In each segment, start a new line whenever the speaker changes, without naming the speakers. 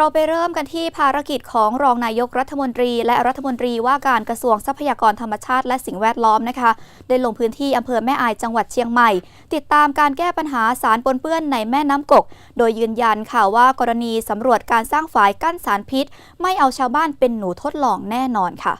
เราไปเริ่มกันที่ภารกิจของรองนายกรัฐมนตรี และรัฐมนตรีว่าการกระทรวงทรัพยากรธรรมชาติและสิ่งแวดล้อมนะคะได้ลงพื้นที่อำเภอแม่อายจังหวัดเชียงใหม่ ติดตามการแก้ปัญหาสารปนเปื้อนในแม่น้ำกก โดยยืนยันค่ะว่ากรณีสำรวจการสร้างฝายกั้นสารพิษ ไม่เอาชาวบ้านเป็นหนูทดลองแน่นอนค่ะ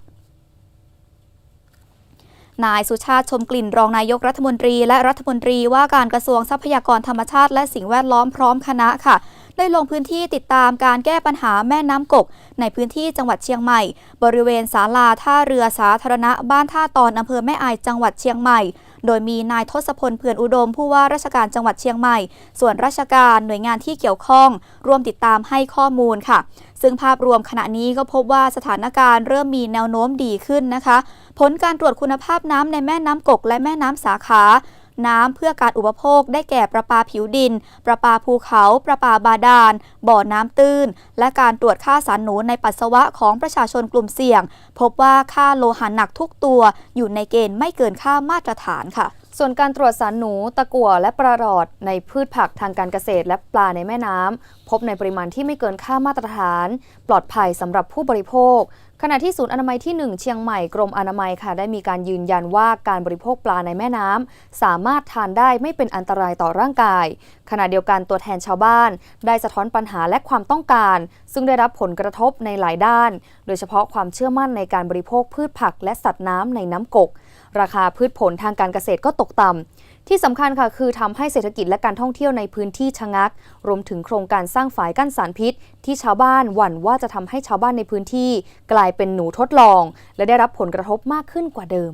นายสุชาติชมกลิ่นรองนายกรัฐมนตรี และรัฐมนตรีว่าการกระทรวงทรัพยากรธรรมชาติและสิ่งแวดล้อมพร้อมคณะค่ะ ได้ลงพื้นที่ติดตามการแก้ปัญหาแม่น้ำกก ในพื้นที่จังหวัดเชียงใหม่ บริเวณศาลาท่าเรือสาธารณะบ้านท่าตอนอำเภอแม่อายจังหวัดเชียงใหม่ โดยมีนายทศพลเผื่อนอุดม ผู้ว่าราชการจังหวัดเชียงใหม่ ส่วนราชการหน่วยงานที่เกี่ยวข้อง ร่วมติดตามให้ข้อมูลค่ะ ซึ่งภาพรวมขณะนี้ก็พบว่าสถานการณ์เริ่มมีแนวโน้มดีขึ้นนะคะ ผลการตรวจคุณภาพน้ำในแม่น้ำกกและแม่น้ำสาขา น้ำเพื่อการอุปโภคได้แก่ประปาผิวดิน ประปาภูเขา ประปาบาดาล บ่อน้ำตื้น และการตรวจค่าสารหนูในปัสสาวะของประชาชนกลุ่มเสี่ยง พบว่าค่าโลหะหนักทุกตัว อยู่ในเกณฑ์ไม่เกินค่ามาตรฐานค่ะ
ส่วนการตรวจสารหนู ตะกั่วและปลาหลอด ในพืชผักทางการเกษตรและปลาในแม่น้ำพบในปริมาณที่ไม่เกินค่ามาตรฐาน ปลอดภัยสำหรับผู้บริโภค ขณะที่ศูนย์อนามัยที่ 1 เชียงใหม่กรมอนามัยค่ะ ได้มีการยืนยันว่าการบริโภคปลาในแม่น้ำสามารถทานได้ไม่เป็นอันตรายต่อร่างกาย ขณะเดียวกันตัวแทนชาวบ้าน ได้สะท้อนปัญหาและความต้องการ ซึ่งได้รับผลกระทบในหลายด้าน โดยเฉพาะความเชื่อมั่นในการบริโภคพืชผักและสัตว์น้ำในน้ำกก ราคาพืชผลทางการเกษตรก็ตกต่ำ ที่สำคัญค่ะคือทำให้เศรษฐกิจและการท่องเที่ยวในพื้นที่ชะงัก รวมถึงโครงการสร้างฝายกั้นสารพิษ ที่ชาวบ้านหวั่นว่าจะทำให้ชาวบ้านในพื้นที่ กลายเป็นหนูทดลอง และได้รับผลกระทบมากขึ้นกว่าเดิม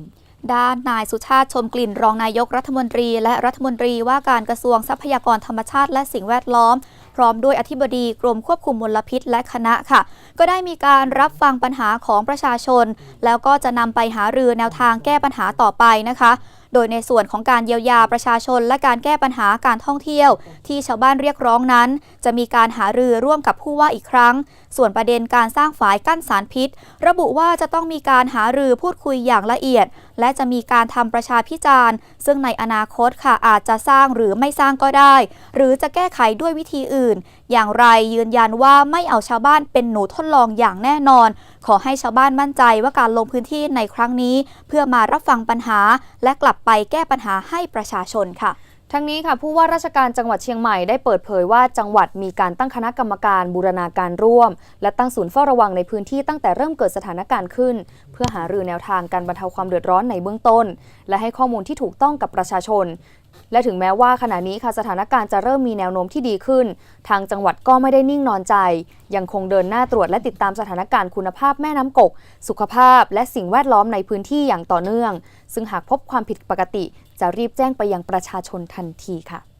ด้านนายสุชาติชมกลิ่นรองนายกรัฐมนตรี และรัฐมนตรีว่าการกระทรวงทรัพยากรธรรมชาติและสิ่งแวดล้อมพร้อมด้วยอธิบดีกรมควบคุมมลพิษและคณะค่ะ ก็ได้มีการรับฟังปัญหาของประชาชน แล้วก็จะนำไปหารือแนวทางแก้ปัญหาต่อไปนะคะ โดยในส่วนของการเยียวยาประชาชน และการแก้ปัญหาการท่องเที่ยว ที่ชาวบ้านเรียกร้องนั้น จะมีการหารือร่วมกับผู้ว่าอีกครั้ง ส่วนประเด็นการสร้างฝายกั้นสารพิษ ระบุว่าจะต้องมีการหารือพูดคุยอย่างละเอียด และจะมีการทำประชาพิจารณ์ ซึ่งในอนาคตค่ะอาจจะสร้างหรือไม่สร้างก็ได้ หรือจะแก้ไขด้วยวิธีอื่น อย่างไรยืนยันว่าไม่เอาชาวบ้านเป็นหนูทดลองอย่างแน่นอน ขอให้ชาวบ้านมั่นใจว่าการลงพื้นที่ในครั้งนี้ เพื่อมารับฟังปัญหาและกลับไปแก้ปัญหาให้ประชาชนค่ะ
ทั้งนี้ค่ะผู้ว่าราชการจังหวัดเชียงใหม่ได้เปิดเผยว่าจังหวัดมีการตั้งคณะกรรมการบูรณาการร่วม และตั้งศูนย์เฝ้าระวังในพื้นที่ตั้งแต่เริ่มเกิดสถานการณ์ขึ้น เพื่อหารือแนวทางการบรรเทาความเดือดร้อนในเบื้องต้น และให้ข้อมูลที่ถูกต้องกับประชาชน และถึงแม้ว่าขณะนี้ค่ะสถานการณ์จะเริ่มมีแนวโน้มที่ดีขึ้น ทางจังหวัดก็ไม่ได้นิ่งนอนใจ ยังคงเดินหน้าตรวจและติดตามสถานการณ์คุณภาพแม่น้ำกก สุขภาพ และสิ่งแวดล้อมในพื้นที่อย่างต่อเนื่อง ซึ่งหากพบความผิดปกติ จะรีบแจ้งไปยังประชาชนทันทีค่ะ